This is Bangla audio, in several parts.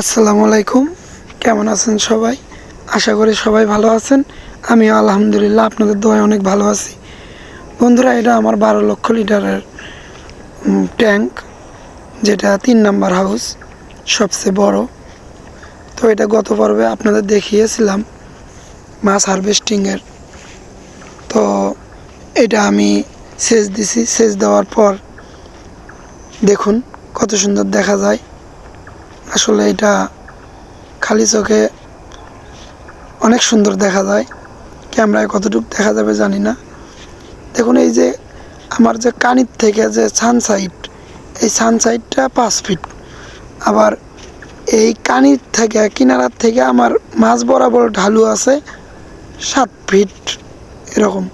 আসসালামু আলাইকুম। কেমন আছেন সবাই? আশা করি সবাই ভালো আছেন। আমি আলহামদুলিল্লাহ আপনাদের দোয়ায় অনেক ভালো আছি। বন্ধুরা, এটা আমার বারো লক্ষ লিটারের ট্যাঙ্ক, যেটা তিন নাম্বার হাউস, সবচেয়ে বড়। তো এটা গত পর্বে আপনাদের দেখিয়েছিলাম মাছ হারভেস্টিংয়ের। তো এটা আমি সেচ দিছি। সেচ দেওয়ার পর দেখুন কত সুন্দর দেখা যায়। আসলে এটা খালি চোখে অনেক সুন্দর দেখা যায়। ক্যামেরায় কতটুকু দেখা যাবে জানি না। দেখুন এই যে আমার যে কানির থেকে যে সানসাইড এই সানসাইডটা পাঁচ ফিট আবার এই কানির থেকে, কিনারার থেকে আমার মাছ বরাবর ঢালু আছে সাত ফিট এরকম।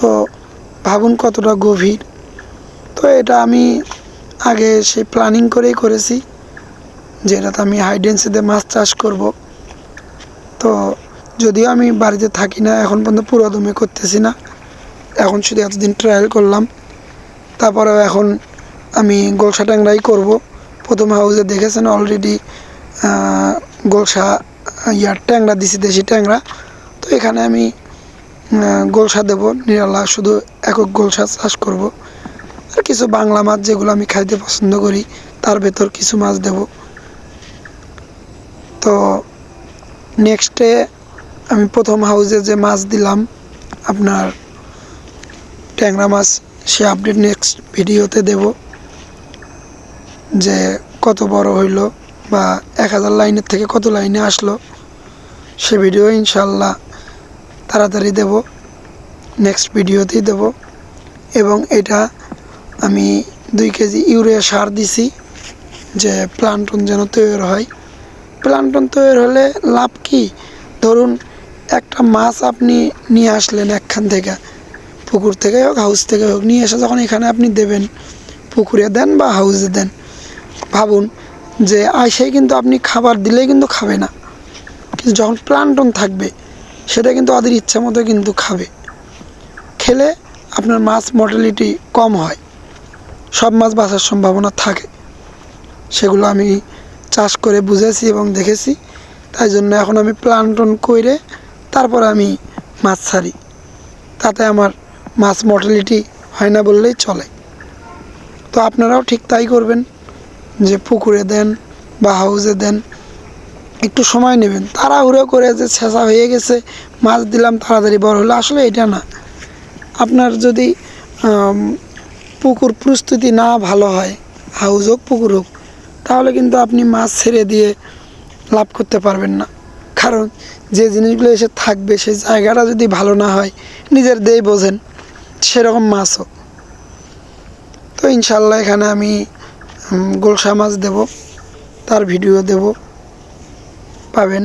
তো ভাবুন কতটা গভীর। তো এটা আমি আগে সেই প্ল্যানিং করেই করেছি। যেটাতে আমি হাইডেন্সিতে মাছ চাষ করব। তো যদিও আমি বাড়িতে থাকি না, এখন পর্যন্ত পুরো দমে করতেছি না। এখন শুধু এতদিন ট্রায়াল করলাম। তারপরেও এখন আমি গোলসা ট্যাংরাই করব। প্রথম হাউসে দেখেছেন অলরেডি গোলসা ইয়ার ট্যাংরা দিছি, দেশি ট্যাংরা। তো এখানে আমি গোলসা দেবো। নিরালা শুধু একক গোলসা চাষ করব। আর কিছু বাংলা মাছ যেগুলো আমি খাইতে পছন্দ করি, তার ভেতর কিছু মাছ দেবো। তো নেক্সটে আমি প্রথম হাউসে যে মাছ দিলাম, আপনার ট্যাংরা মাছ, সে আপডেট নেক্সট ভিডিওতে দেব। যে কত বড় হইল বা এক হাজার লাইনের থেকে কত লাইনে আসলো, সে ভিডিও ইনশাল্লাহ তাড়াতাড়ি দেব নেক্সট ভিডিওতেই দেব। এবং এটা আমি দুই কেজি ইউরিয়া সার দিছি, যে প্লান্টন যেন তৈরি হয়। প্লান্টন তৈরি হলে লাভ কি? ধরুন, একটা মাছ আপনি নিয়ে আসলেন একখান থেকে। পুকুর থেকে হোক হাউস থেকে হোক, নিয়ে এসে যখন এখানে আপনি দেবেন, পুকুরে দেন বা হাউসে দেন, ভাবুন যে আইসেই কিন্তু আপনি খাবার দিলেই কিন্তু খাবে না। কিন্তু যখন প্লান্টন থাকবে, সেটা কিন্তু ওদের ইচ্ছা মতো কিন্তু খাবে। খেলে আপনার মাছ মর্টালিটি কম হয়। সব মাছ বাঁচার সম্ভাবনা থাকে। সেগুলো আমি চাষ করে বুঝেছি এবং দেখেছি। তাই জন্য এখন আমি প্লান্টন করে তারপর আমি মাছ ছাড়ি। তাতে আমার মাছ মর্টালিটি হয় না বললেই চলে। তো আপনারাও ঠিক তাই করবেন যে পুকুরে দেন বা হাউসে দেন, একটু সময় নেবেন। তাড়াহুড়ো করে যে ছেঁচা হয়ে গেছে, মাছ দিলাম, তাড়াতাড়ি বড় হলো, আসলে এটা না। আপনার যদি পুকুর প্রস্তুতি না ভালো হয় হাউজ হোক, পুকুর হোক তাহলে কিন্তু আপনি মাছ ছেড়ে দিয়ে লাভ করতে পারবেন না। কারণ যে জিনিসগুলো এসে থাকবে সেই জায়গাটা যদি ভালো না হয়, নিজের দেই বোঝেন, সেরকম মাছও। তো ইনশাল্লাহ এখানে আমি গোলসা মাছ দেব, তার ভিডিও দেব, পাবেন।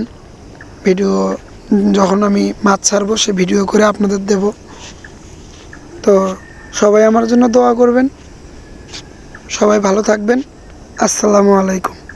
ভিডিও, যখন আমি মাছ ছাড়বো, সে ভিডিও করে আপনাদের দেব। তো সবাই আমার জন্য দোয়া করবেন। সবাই ভালো থাকবেন। আসসালামু আলাইকুম।